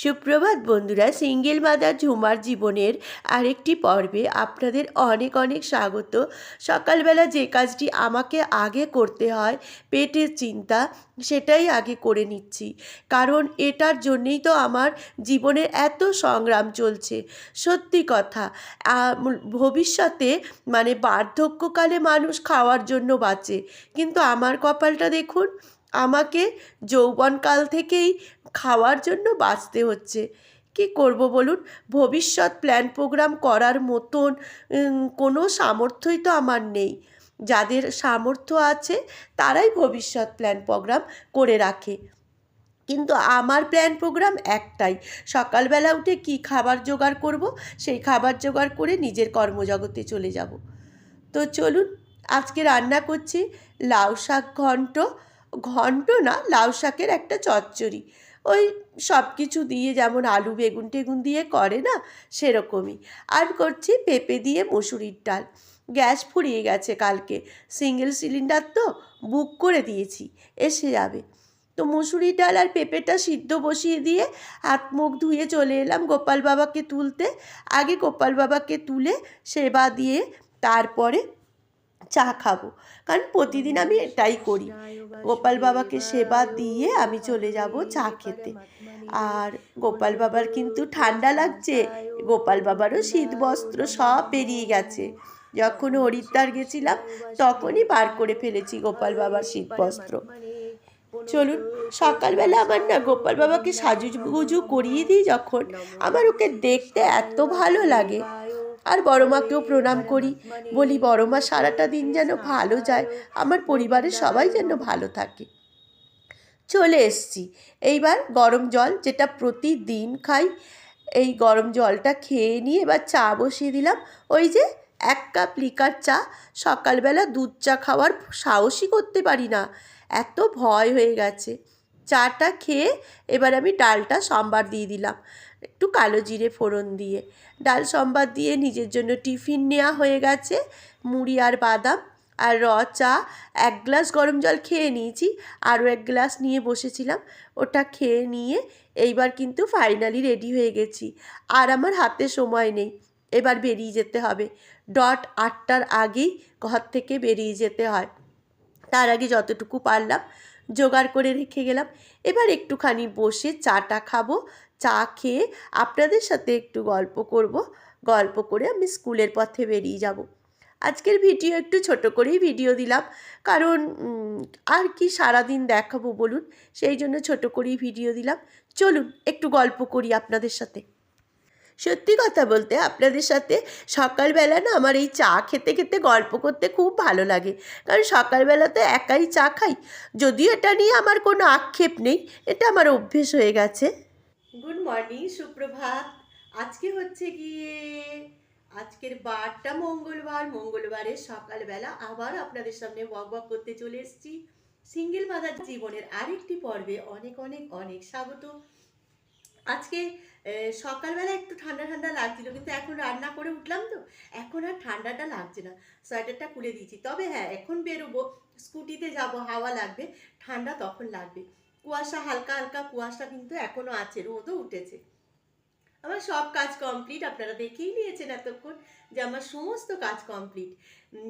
সুপ্রভাত বন্ধুরা, single mother ঝুমার জীবনের আরেকটি পর্বে আপনাদের অনেক অনেক স্বাগত। সকালবেলা যে কাজটি আমাকে আগে করতে হয়, পেটের চিন্তা, সেটাই আগে করে নিচ্ছি। কারণ এটার জন্যেই তো আমার জীবনের এত সংগ্রাম চলছে। সত্যি কথা ভবিষ্যতে মানে বার্ধক্যকালে মানুষ খাওয়ার জন্য বাঁচে। কিন্তু আমার কপালটা দেখুন আমাকে যৌবনকাল থেকেই খাওয়ার জন্য বাঁচতে হচ্ছে। কি করব বলুন? ভবিষ্যৎ প্ল্যান প্রোগ্রাম করার মতন কোনো সামর্থ্যই তো আমার নেই। যাদের সামর্থ্য আছে, তারাই ভবিষ্যৎ প্ল্যান প্রোগ্রাম করে রাখে। কিন্তু আমার প্ল্যান প্রোগ্রাম একটাই, সকালবেলা উঠে কি খাবার জোগাড় করব? সেই খাবার জোগাড় করে নিজের কর্মজগতে চলে যাব। তো চলুন, আজকে রান্না করছি লাউ শাক ঘন্ট ঘন্ট না, লাউ শাকের একটা চচ্চড়ি। ওই সব কিছু দিয়ে যেমন আলু বেগুন টেগুন দিয়ে করে না, সেরকমই। আর করছি পেঁপে দিয়ে মসুরির ডাল। গ্যাস ফুরিয়ে গেছে কালকে। সিঙ্গেল সিলিন্ডার তো বুক করে দিয়েছি, এসে যাবে। তো মুসুরির ডাল আর পেঁপেটা সিদ্ধ বসিয়ে দিয়ে হাত মুখ ধুয়ে চলে এলাম গোপাল বাবাকে তুলতে। আগে গোপাল বাবাকে তুলে সেবা দিয়ে তারপরে চা খাব। কারণ প্রতিদিন আমি এটাই করি। গোপাল বাবাকে সেবা দিয়ে আমি চলে যাব চা খেতে। আর গোপাল বাবার কিন্তু ঠান্ডা লাগছে। গোপাল বাবারও শীত বস্ত্র সব বেরিয়ে গেছে। যখন হরিদ্বার গেছিলাম, তখনই বার করে ফেলেছি গোপাল বাবার শীত বস্ত্র। চলুন, সকালবেলা আমার না গোপাল বাবাকে সাজুগুজু করিয়ে দিই যখন। আমার ওকে দেখতে এত ভালো লাগে। আর বড় মাকেও প্রণাম করি। বলি, বড় মা, সারাটা দিন যেন ভালো যায়। আমার পরিবারের সবাই যেন ভালো থাকে। চলে এসছি। এইবার গরম জল যেটা প্রতিদিন খাই, এই গরম জলটা খেয়ে নিয়ে এবার চা বসিয়ে দিলাম। ওই যে এক কাপ লিকার চা, সকালবেলা দুধ চা খাওয়ার সাহসই করতে পারি না। এত ভয় হয়ে গেছে। চাটা খেয়ে এবার আমি ডালটা সম্বার দিয়ে দিলাম। একটু কালো জিরে ফোড়ন দিয়ে। ডাল সম্বার দিয়ে নিজের জন্য টিফিন নেওয়া হয়ে গেছে। মুড়ি আর বাদাম আর র চা। এক গ্লাস গরম জল খেয়ে নিয়েছি। আরও এক গ্লাস নিয়ে বসেছিলাম। ওটা খেয়ে নিয়ে এইবার কিন্তু ফাইনালি রেডি হয়ে গেছি। আর আমার হাতে সময় নেই। এবার বেরিয়ে যেতে হবে। ডট আটটার আগেই ঘর থেকে বেরিয়ে যেতে হয়। তার আগে যতটুকু পারলাম জোগাড় করে রেখে গেলাম। এবার একটুখানি বসে চাটা খাব, চা খেয়ে আপনাদের সাথে একটু গল্প করব। গল্প করে আমি স্কুলের পথে বেরিয়ে যাব। আজকের ভিডিও একটু ছোট করেই ভিডিও দিলাম। কারণ আর কি সারাদিন দেখাবো বলুন, সেই জন্য ছোট করেই ভিডিও দিলাম। চলুন একটু গল্প করি আপনাদের সাথে। সত্যি কথা বলতে আপনাদের সাথে সকালবেলা না আমার এই চা খেতে খেতে গল্প করতে খুব ভালো লাগে। কারণ সকালবেলা তো একাই চা খাই। যদিও এটা নিয়ে আমার কোনো আক্ষেপ নেই, এটা আমার অভ্যেস হয়ে গেছে। গুড মর্নিং সুপ্রভাত। আজকে হচ্ছে গিয়ে, আজকের বারটা মঙ্গলবার। মঙ্গলবারের সকালবেলা আবার আপনাদের সামনে বক বক করতে চলে এসেছি। সিঙ্গেল মাদার জীবনের আরেকটি পর্বে অনেক অনেক অনেক স্বাগত। আজকে সকালবেলা একটু ঠান্ডা ঠান্ডা লাগছিল, কিন্তু এখন রান্না করে উঠলাম তো, এখন আর ঠান্ডাটা লাগছে না। সোয়েটারটা খুলে দিয়েছি। তবে হ্যাঁ এখন বেরোবো, স্কুটিতে যাব, হাওয়া লাগবে, ঠান্ডা তখন লাগবে। কুয়াশা, হালকা হালকা কুয়াশা কিন্তু এখনও আছে, রোদও উঠেছে। আমার সব কাজ কমপ্লিট আপনারা দেখেই নিয়েছেন এতক্ষণ যে আমার সমস্ত কাজ কমপ্লিট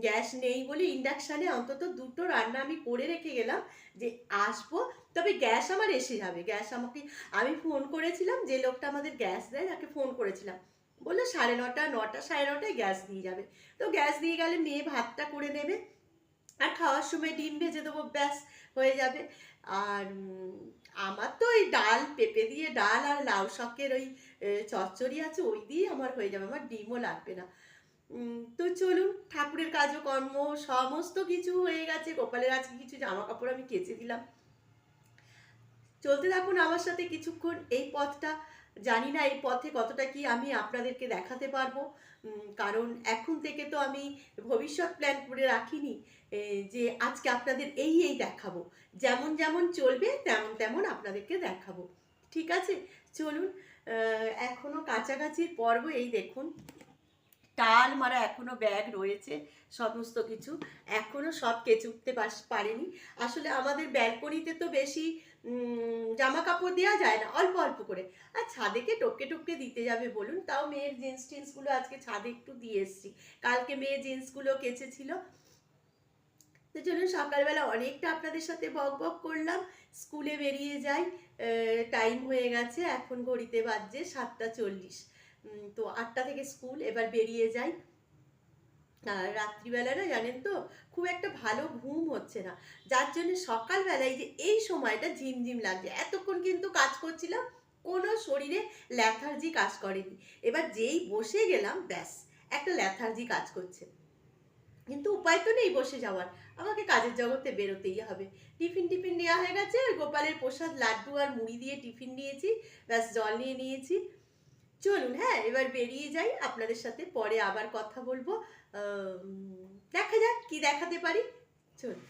গ্যাস নেই বলে ইন্ডাকশানে অন্তত দুটো রান্না আমি করে রেখে গেলাম যে আসব। তবে গ্যাস আমার এসে যাবে। গ্যাস আমাকে, আমি ফোন করেছিলাম, যে লোকটা আমাদের গ্যাস দেয়, তাকে ফোন করেছিলাম। বলল সাড়ে নটা নটা, সাড়ে নটায় গ্যাস দিয়ে যাবে। তো গ্যাস দিয়ে গেলে মেয়ে ভাতটা করে নেবে। আর খাওয়ার সময় ডিম ভেজে দেবো, ব্যাস, হয়ে যাবে। আর আমার তো ওই ডাল, পেঁপে দিয়ে ডাল আর লাউ শাকের ওই চচ্চড়ি আছে, ওই দিয়ে আমার হয়ে যাবে, আমার ডিমও লাগবে না। তো চলুন, ঠাকুরের কাজকর্ম সমস্ত কিছু হয়ে গেছে, গোপালের আজকে কিছু জামা কাপড় আমি কেচে দিলাম। চলতে থাকুন আমার সাথে কিছুক্ষণ, এই পথটা, জানি না এই পথে কতটা কি আমি আপনাদেরকে দেখাতে পারব। কারণ এখন থেকে তো আমি ভবিষ্যৎ প্ল্যান করে রাখিনি। যে আজকে আপনাদের এই এই দেখাবো। যেমন যেমন চলবে তেমন তেমন আপনাদেরকে দেখাবো। ঠিক আছে? চলুন আহ, এখনও কাছাকাছির পর্ব এই দেখুন। টাল মারা এখনও ব্যাগ রয়েছে সমস্ত কিছু। এখনও সব কেচে উঠতে পারেনি। আসলে আমাদের ব্যালকনিতে তো বেশি জামা কাপড় দেওয়া যায় না অল্প অল্প করে। আর ছাদেকে টপকে টপকে দিতে যাবে বলুন। তাও মেয়ের জিন্স টিন্সগুলো আজকে ছাদে একটু দিয়ে এসছি। কালকে মেয়ের জিন্সগুলো কেচেছিল। তো চলুন সকালবেলা অনেকটা আপনাদের সাথে বক বক করলাম। স্কুলে বেরিয়ে যাই টাইম হয়ে গেছে, এখন ঘড়িতে বাজছে সাতটা চল্লিশ। তো আটটা থেকে স্কুল, এবার বেরিয়ে যাই। রাত্রিবেলা না, জানেন তো, খুব একটা ভালো ঘুম হচ্ছে না। যার জন্য সকালবেলায় যে এই সময়টা ঝিমঝিম লাগছে। এতক্ষণ কিন্তু কাজ করছিলাম, কোনো শরীরে ল্যাথার্জি কাজ করেনি। এবার যেই বসে গেলাম, ব্যাস, একটা ল্যাথার্জি কাজ করছে। কিন্তু উপায় তো নেই বসে যাওয়ার। আমাকে কাজের জগতে বেরোতেই হবে। টিফিন টিফিন নেওয়া হয়ে গেছে গোপালের প্রসাদ, লাড্ডু আর মুড়ি দিয়ে টিফিন নিয়েছি। ব্যাস, জল নিয়ে নিয়েছি। চলুন হ্যাঁ এবার বেরিয়ে যাই। আপনাদের সাথে পরে আবার কথা বলব। দেখা যাক, কি দেখাতে পারি। চলুন।